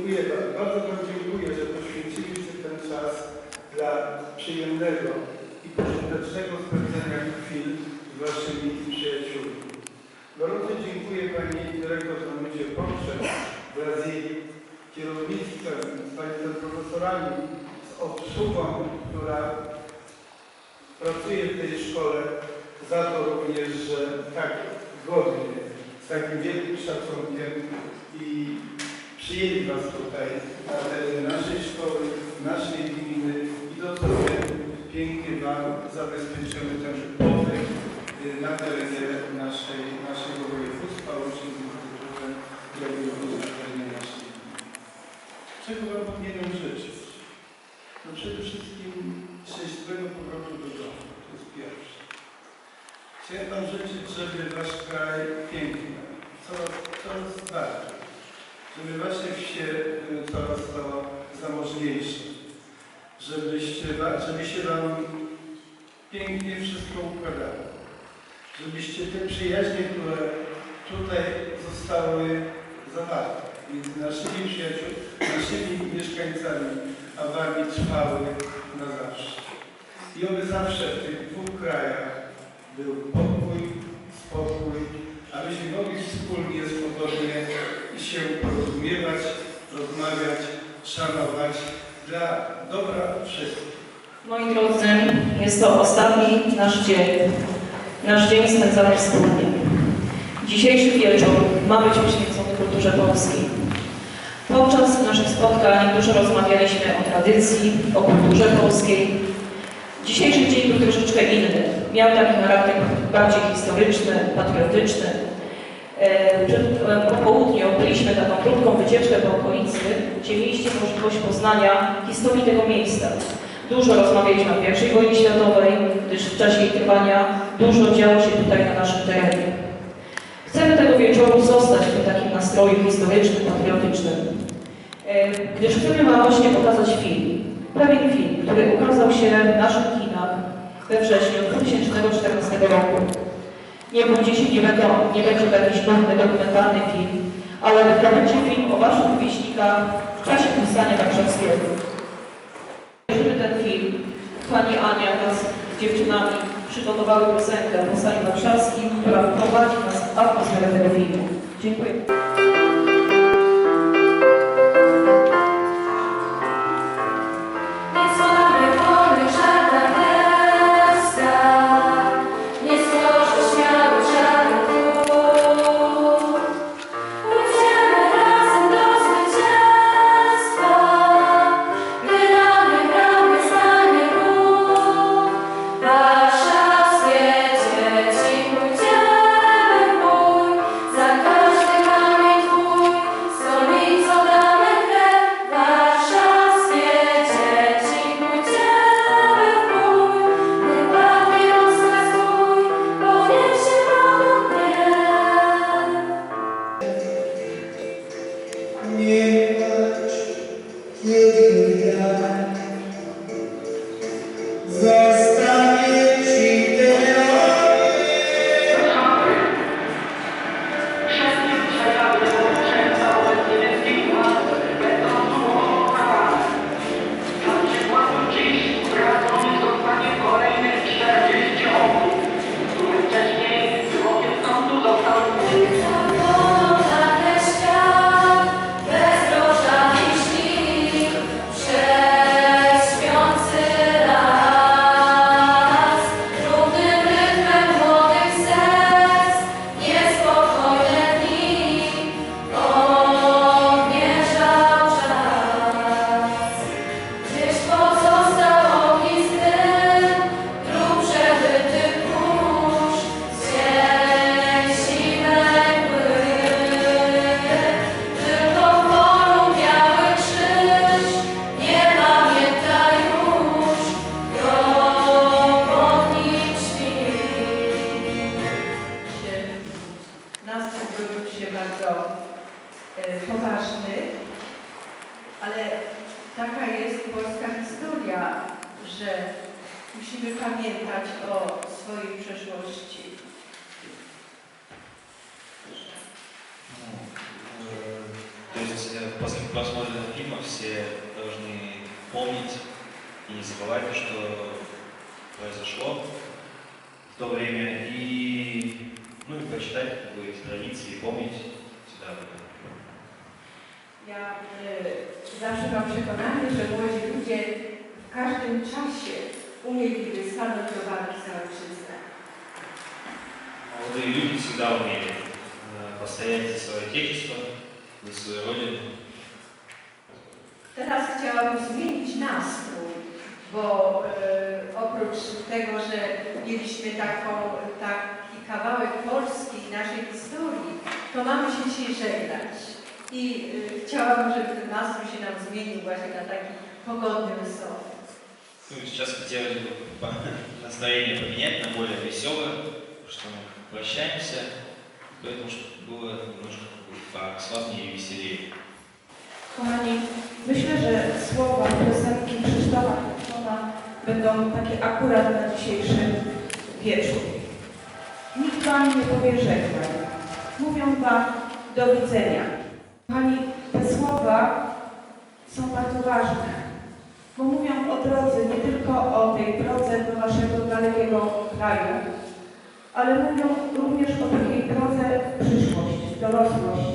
dziękuję, bardzo Wam dziękuję, że poświęciliście ten czas dla przyjemnego i pożytecznego spędzenia chwil z Waszymi przyjaciółmi. Gorąco dziękuję Pani Dyrektor Zanucie Poprzek wraz z jej kierownictwem, z Państwem profesorami, z obsługą, która pracuje w tej szkole, za to również, że tak godnie, z takim wielkim szacunkiem i przyjęli Was tutaj na terenie naszej szkoły, naszej gminy i do tego pięknie Wam zabezpieczymy ten pobyt y, na terenie naszej, naszego województwa, łącznie z kulturą, jak i również na terenie naszej gminy. Czego Wam powinienem życzyć? No przede wszystkim szczęśliwego powrotu do domu. To jest pierwsze. Chciałem Wam życzyć, żeby Wasz kraj piękny, coraz, coraz bardziej, wsie były coraz to zamożniejsze, żebyście, żeby się Wam pięknie wszystko układało, żebyście te przyjaźnie, które tutaj zostały zawarte między naszymi przyjaciółmi, naszymi mieszkańcami, a Wami trwały na zawsze. I oby zawsze w tych dwóch krajach był pokój, spokój, abyśmy mogli wspólnie, swobodnie się porozumiewać, rozmawiać, szanować dla dobra wszystkich. Moi drodzy, jest to ostatni nasz dzień, nasz dzień spędzany wspólnie. Dzisiejszy wieczór ma być poświęcony kulturze polskiej. Podczas naszych spotkań dużo rozmawialiśmy o tradycji, o kulturze polskiej. Dzisiejszy dzień był troszeczkę inny. Miał taki charakter bardziej historyczny, patriotyczny. E, po południu byliśmy taką krótką wycieczkę po okolicy, gdzie mieliście możliwość poznania historii tego miejsca. Dużo rozmawialiśmy o I wojnie światowej, gdyż w czasie jej trwania dużo działo się tutaj na naszym terenie. Chcemy tego wieczoru zostać w tym takim nastroju historycznym, patriotycznym, e, gdyż chcemy Wam właśnie pokazać film. Pewien film, który ukazał się w naszych kinach we wrześniu 2014 roku. Nie bójcie się, nie, będą, nie będzie to jakiś nudny, dokumentalny film, ale to będzie film o Waszych wyścigach w czasie powstania warszawskiego. Żeby ten film, Pani Ania wraz z dziewczynami przygotowały piosenkę o powstaniu warszawskim, która wprowadzi nas w atmosferę tego filmu. Dziękuję. почитать как бы, страницы и помнить всегда об этом. Ja y, zawsze mam przekonanie, że młodzi ludzie w każdym czasie umieliby stanąć do walki za ojczyznę. Молодые люди всегда умели э, постоять за свое отечество, за свою родину. Teraz chciałabym zmienić nastrój, bo y, oprócz tego, że mieliśmy taką, taki kawałek Polski i naszej historii, to mamy się dzisiaj żegnać. I y, chciałabym, żeby ten nastrój się nam zmienił właśnie na taki pogodny, wesoły. Ну, сейчас хотелось бы по- настроение поменять на более веселое, потому что мы прощаемся, поэтому чтобы было немножко как бы послабнее и веселее. Kochani, myślę, że słowa piosenki Krzysztofa Kowalczyka będą takie akurat na dzisiejszy wieczór. Wam nie powie. Mówią Wam do widzenia. Kochani, te słowa są bardzo ważne, bo mówią o drodze, nie tylko o tej drodze do naszego dalekiego kraju, ale mówią również o takiej drodze w przyszłość, w dorosłość.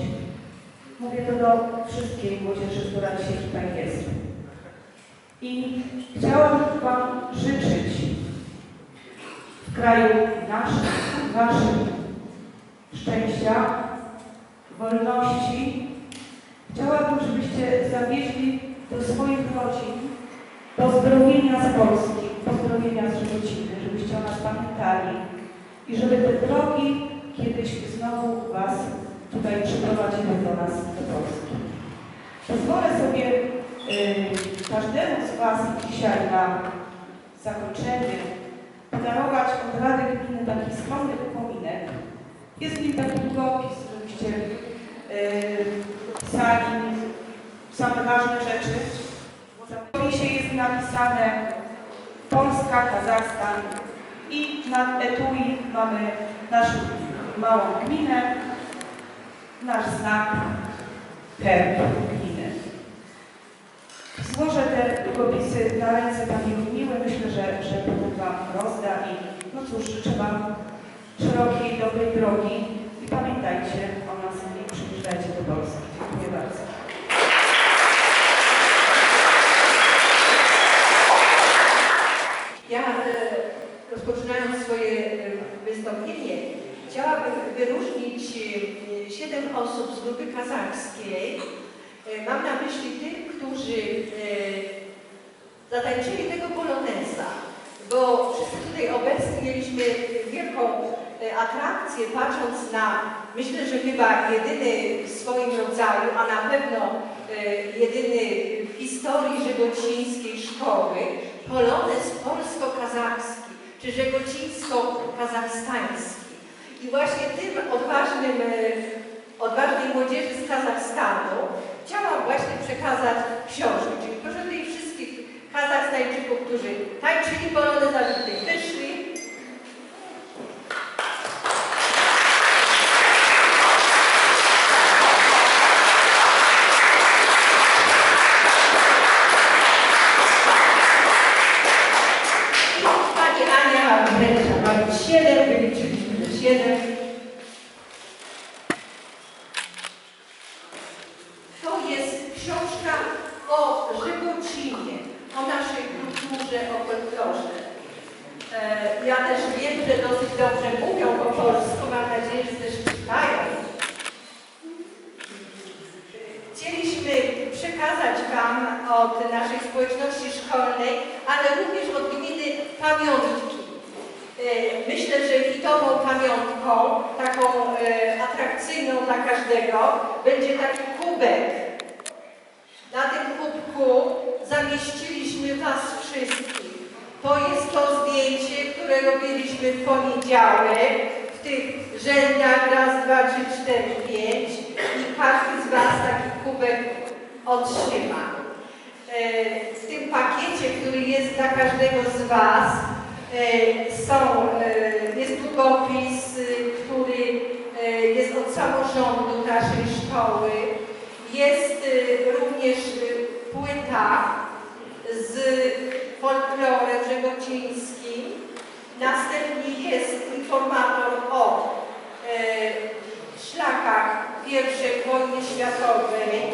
Mówię to do wszystkiej młodzieży, która dzisiaj tutaj jest. I chciałabym Wam życzyć kraju naszym, Waszym szczęścia, wolności. Chciałabym, żebyście zawieźli do swoich rodzin pozdrowienia z Polski, pozdrowienia z Żywociny, żebyście o nas pamiętali i żeby te drogi kiedyś znowu Was tutaj przyprowadziły do nas, do Polski. Pozwolę sobie y, każdemu z Was dzisiaj na zakończenie podarować od Rady Gminy taki skromny upominek. Jest w nim taki długopis, żebyście y, pisali same ważne rzeczy. W opisie jest napisane Polska, Kazachstan i na etui mamy naszą małą gminę, nasz znak, herb gminy. Złożę te długopisy na ręce Pani Ludmiły. Myślę, że, że Rozda i no cóż, życzę Wam szerokiej, dobrej drogi i pamiętajcie o nas i przyjeżdżajcie do Polski. Dziękuję bardzo. Ja e, rozpoczynając swoje e, wystąpienie, chciałabym wyróżnić e, siedem osób z grupy kazachskiej. Mam na myśli tych, którzy zatańczyli tego poloneza, bo wszyscy tutaj obecni mieliśmy wielką e, atrakcję, patrząc na, myślę, że chyba jedyny w swoim rodzaju, a na pewno e, jedyny w historii żegocińskiej szkoły, polonez polsko-kazachski, czy żegocińsko-kazachstański. I właśnie tym odważnym, e, odważnej młodzieży z Kazachstanu chciałam właśnie przekazać książkę, czyli proszę tych wszystkich Kazachstańczyków, którzy tańczyli polonez, aby tutaj wyszli. I Pani Ania wręcza Pani siedem, wyliczyliśmy, że siedem. To jest książka o Żegocinie, o naszej kulturze, o folklorze. E, Ja też wiem, że dosyć dobrze mówią po polsku, mam nadzieję, że też czytają. Chcieliśmy przekazać Wam od naszej społeczności szkolnej, ale również od gminy pamiątki. E, Myślę, że hitową pamiątką, taką e, atrakcyjną dla każdego, będzie taki kubek. Na tym kubku zamieściliśmy Was wszystkich. To jest to zdjęcie, które w poniedziałek w tych rzędach raz, dwa, trzy, cztery, pięć i każdy z Was taki kubek otrzyma. E, W tym pakiecie, który jest dla każdego z Was, e, są, e, jest długopis, y, który jest od samorządu naszej szkoły. Jest y, również y, płyta z szczęśliwej Następnie jest informator o e, szlakach I wojny światowej.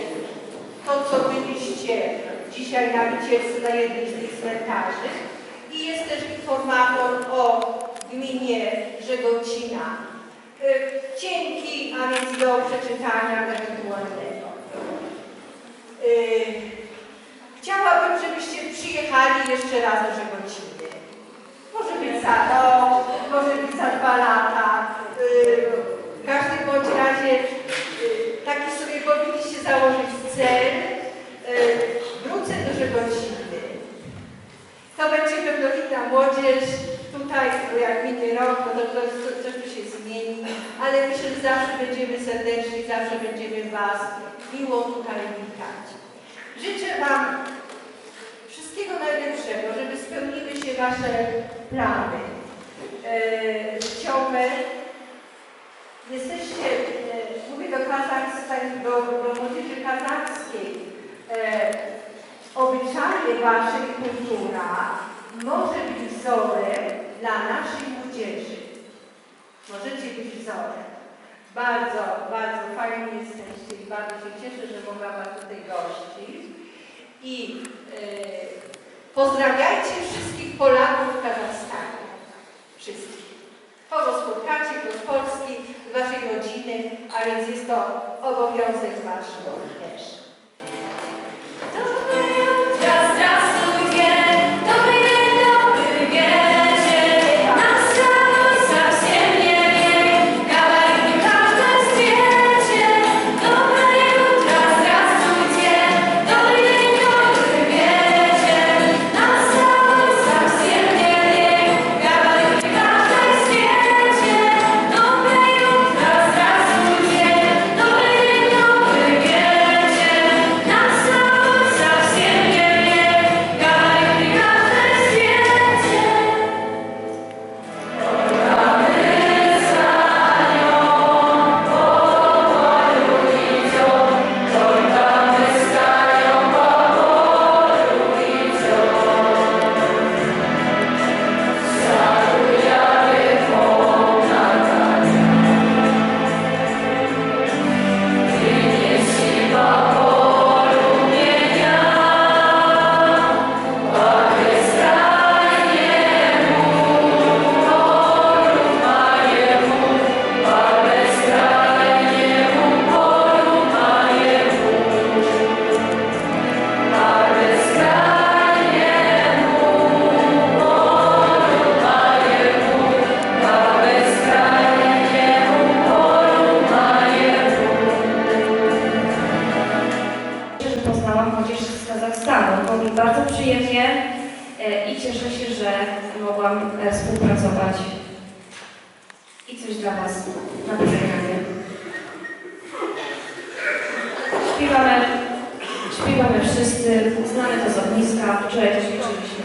To, co byliście dzisiaj na wycieczce na jednym z tych cmentarzy. I jest też informator o gminie Żegocina. E, cienki, a więc do przeczytania. mamy. E, ciągle jesteście, e, mówię do Kazachstan, do, do młodzieży kazachskiej, e, obyczaje Wasza kultura może być wzorem dla naszej młodzieży. Możecie być wzorem. Bardzo, bardzo fajnie jesteście i bardzo się cieszę, że mogłam Was tutaj gościć. I Pozdrawiajcie wszystkich Polaków w Kazachstanie. Wszystkich. Kogo spotkacie, kto z Polski, z waszej rodziny, a więc jest to obowiązek wasz również. cieszę się, że mogłam e, współpracować i coś dla Was na pożegnanie. Śpiewamy, śpiewamy wszyscy, znane to z ogniska, wczoraj też ćwiczyliśmy.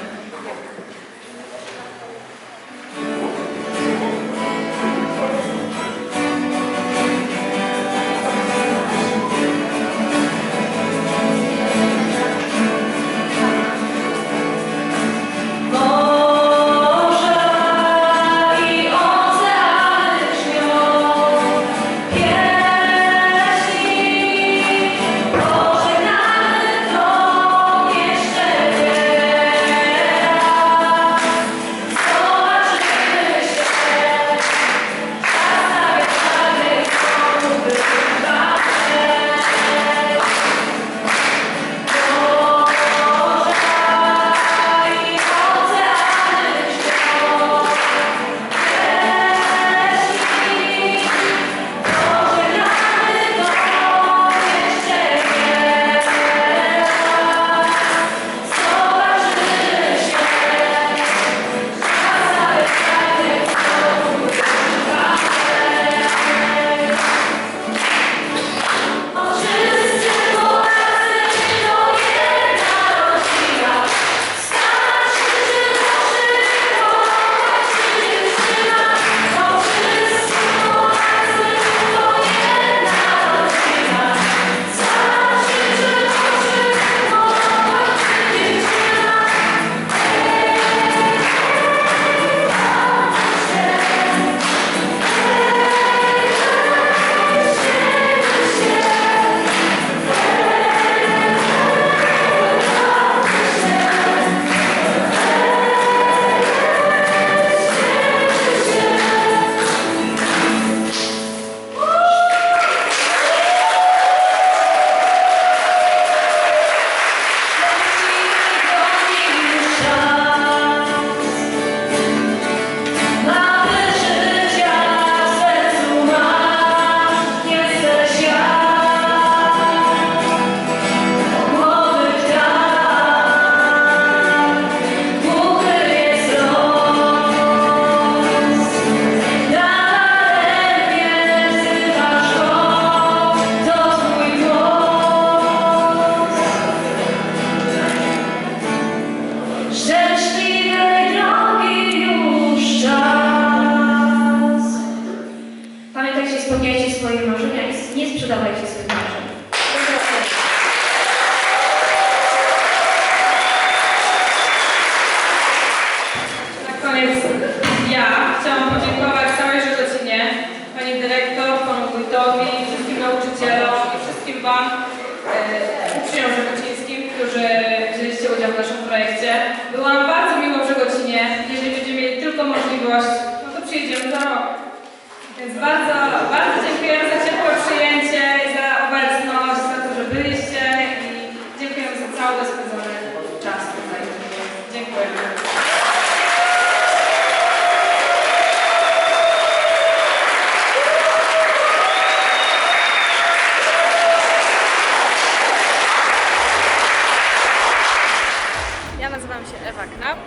Się Ewa Knap,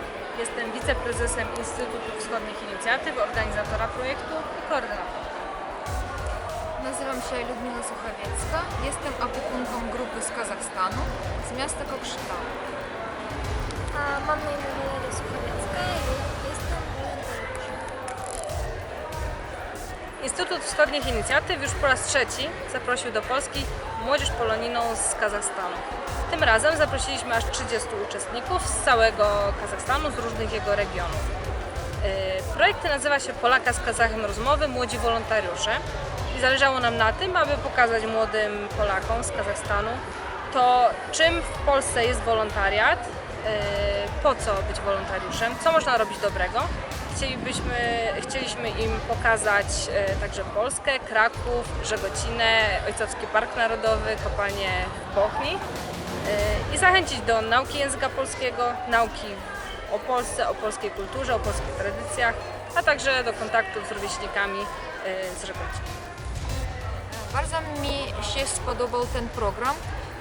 jestem wiceprezesem Instytutu Wschodnich Inicjatyw, organizatora projektu i koordynatora. Nazywam się Ludmila Suchawiecka, jestem opiekunką grupy z Kazachstanu, z miasta Kokszytał. A mam na imię Waleria Suchawiecka i jestem. Instytut Wschodnich Inicjatyw już po raz trzeci zaprosił do Polski młodzież polonijną z Kazachstanu. Tym razem zaprosiliśmy aż 30 uczestników z całego Kazachstanu, z różnych jego regionów. Yy, Projekt nazywa się Polaka z Kazachem Rozmowy Młodzi Wolontariusze i zależało nam na tym, aby pokazać młodym Polakom z Kazachstanu to, czym w Polsce jest wolontariat, yy, po co być wolontariuszem, co można robić dobrego. Chcielibyśmy, chcieliśmy im pokazać e, także Polskę, Kraków, Żegocinę, Ojcowski Park Narodowy, kopalnię w Bochni e, i zachęcić do nauki języka polskiego, nauki o Polsce, o polskiej kulturze, o polskich tradycjach, a także do kontaktów z rówieśnikami e, z Żegocina. Bardzo mi się spodobał ten program,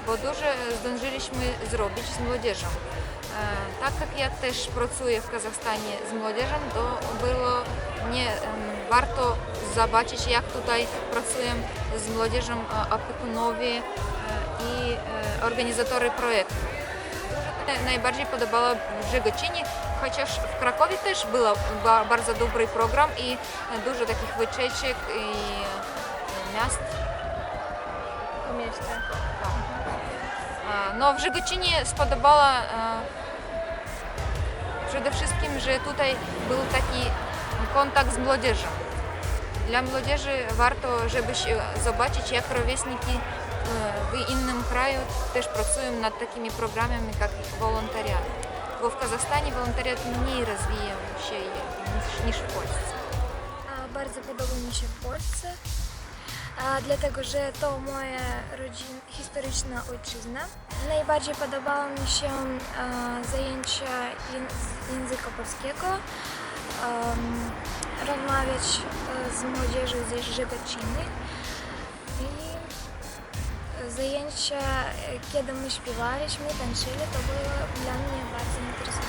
bo dużo zdążyliśmy zrobić z młodzieżą. Tak jak ja też pracuję w Kazachstanie z młodzieżą, to było mnie em, warto zobaczyć, jak tutaj pracują z młodzieżą e, opiekunowie e, i e, organizatory projektu. Dużo Najbardziej podobało w Żegocinie, chociaż w Krakowie też był ba, bardzo dobry program i dużo takich wycieczek i e, miast Po mieście. E, No, w Żegocinie spodobała e, przede wszystkim, że tutaj był taki kontakt z młodzieżą. Dla młodzieży warto, żeby się zobaczyć, jak rówieśniki e, w innym kraju też pracują nad takimi programami, jak wolontariat. Bo w Kazachstanie wolontariat mniej rozwijał się niż w Polsce. A bardzo podoba mi się w Polsce, a dlatego że to moja historyczna ojczyzna. Najbardziej podobało mi się e, zajęcia języka polskiego, rozmawiać e, z młodzieżą z Żegociny i zajęcia, e, kiedy my śpiewaliśmy, tańczyli, to było dla mnie bardzo interesujące.